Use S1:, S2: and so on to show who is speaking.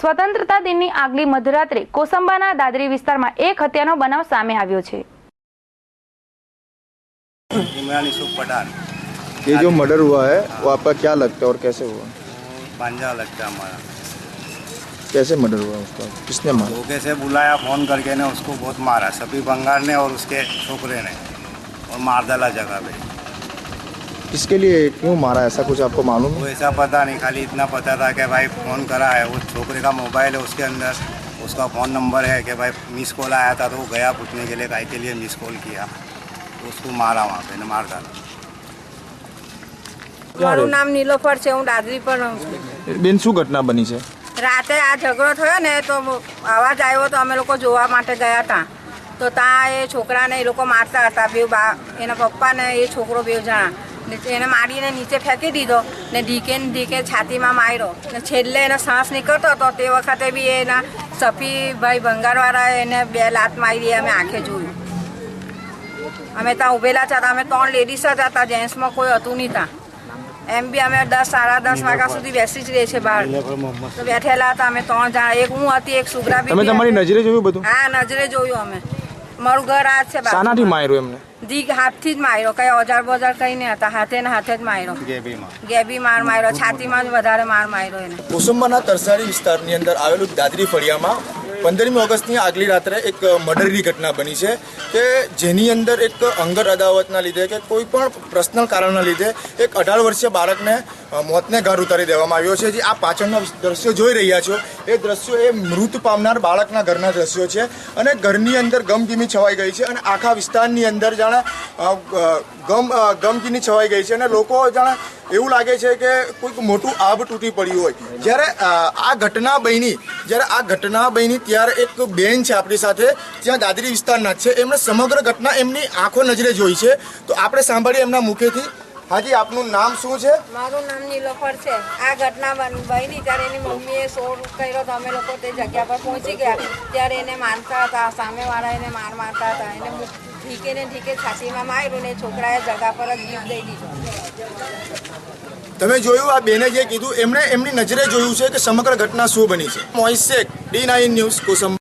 S1: સ્વતંત્રતા દિનની આગલી મધરાત્રે કોસંબાના દાદરી વિસ્તારમાં એક હત્યાનો બનાવ સામે આવ્યો છે
S2: इमरान यूसुफ पठान
S3: ये जो मर्डर हुआ है वो आपका क्या लगता है और कैसे हुआ
S2: पांजा लगता है हमारा
S3: कैसे मर्डर हुआ उसका किसने मारा
S2: धोखे से बुलाया फोन करके ने उसको बहुत मारा सभी बंगाल ने और उसके छोकरे ने और मार डाला जगह पे
S3: किसके लिए क्यों मारा ऐसा कुछ आपको मालूम
S2: वो
S3: है
S2: ऐसा पता नहीं खाली इतना पता था कि भाई फ़ोन करा है वो छोकरे का मोबाइल है उसके अंदर उसका फ़ोन नंबर है कि भाई मिस कॉल आया था तो वो गया पूछने के लिए काय के लिए मिस कॉल किया तो उसको मारा वहाँ पे ने मार डाला
S4: મારું નામ નીલોફર છે હું દાદરી પર રહું છું
S3: બેન શું ઘટના બની છે
S4: રાતે આ ઝઘડો થયો ને તો અવાજ આવ્યો તો અમે લોકો જોવા માટે ગયા હતા તો ત્યાં એ છોકરાને એ લોકો મારતા હતા બે બા એના પપ્પા ને એ છોકરો બે જણા ને એને મારીને નીચે ફેંકી દીધો ને ઢીકે ને ઢીકે છાતીમાં માર્યો. ને છેલ્લે એનો શ્વાસ નીકળતો હતો તે વખતે બી એના સફીભાઈ ભંગારવાળાએ એને બે લાત મારી અમે આંખે જોયું. અમે ત્યાં ઊભેલા હતા. અમે ત્રણ લેડીઝ જ હતા. જેન્ટ્સમાં કોઈ હતું નહીં ત્યાં. એમ બી અમે દસ સાડા દસ વાગ્યા સુધી બેસી જ રહીએ છે બહાર. તો બેઠેલા હતા. અમે ત્રણ જણા. એક હું હતી એક સુગ્રા
S3: તમે તમારી નજરે જોયું બધું?
S4: હા નજરે જોયું અમે. મારું ઘર આ છે
S3: શાનાથી માર્યો એમને?
S4: જી હાથથી જ માર્યો. કઈ ઓજાર બજાર કઈ નહીં હતા. હાથે ને હાથે જ માર્યો. ગેબી માર માર્યો. છાતીમાં જ વધારે માર માર્યો એને.
S5: કુસુમ્બાના તરસાડી વિસ્તારની અંદર આવેલું દાદરી ફળિયામાં પંદરમી ઓગસ્ટની આગલી રાત્રે એક મર્ડરની ઘટના બની છે કે જેની અંદર એક અંગત અદાવતના લીધે કે કોઈ પણ પર્સનલ કારણના લીધે એક અઢાર વર્ષીય બાળકને મોતને ઘર ઉતારી દેવામાં આવ્યો છે. જે આ પાછળના દ્રશ્યો જોઈ રહ્યા છો, એ દ્રશ્યો એ મૃત પામનાર બાળકના ઘરના દ્રશ્યો છે અને ઘરની અંદર ગમગીમી છવાઈ ગઈ છે અને આખા વિસ્તારની અંદર જાણે ગમ ગમગીની છવાઈ ગઈ છે અને લોકો જાણે એવું લાગે છે કે કોઈક મોટું આબ તૂટી પડ્યું હોય. જ્યારે આ ઘટના બની, જ્યારે આ ઘટના બની ત્યારે એક બેન છે આપણી સાથે, ત્યાં દાદરી વિસ્તારના છે. એમણે સમગ્ર ઘટના એમની આંખો નજરે જોઈ છે. તો આપણે સાંભળીએ એમના મુખેથી. હાજી, આપનું નામ શું છે?
S4: મારું નામ નીલોફર છે. આ ઘટના બન- ત્યારે એની મમ્મીએ શોર કર્યો તો અમે લોકો તે જગ્યા પર પહોંચી ગયા. ત્યારે એને મારતા હતા, સામેવાળા એને માર મારતા હતા. એને ઢીકે ને ઢીકે છાતીમાં માર્યું ને છોકરાએ જગા પર જ જીવ દઈ દીધો.
S5: તમે જોયું આ બેને જે કીધું? એમણે એમની નજરે જોયું છે કે સમગ્ર ઘટના શું બની છે. મોઇસેક ડી નાઇન ન્યૂઝ, કોસંબા.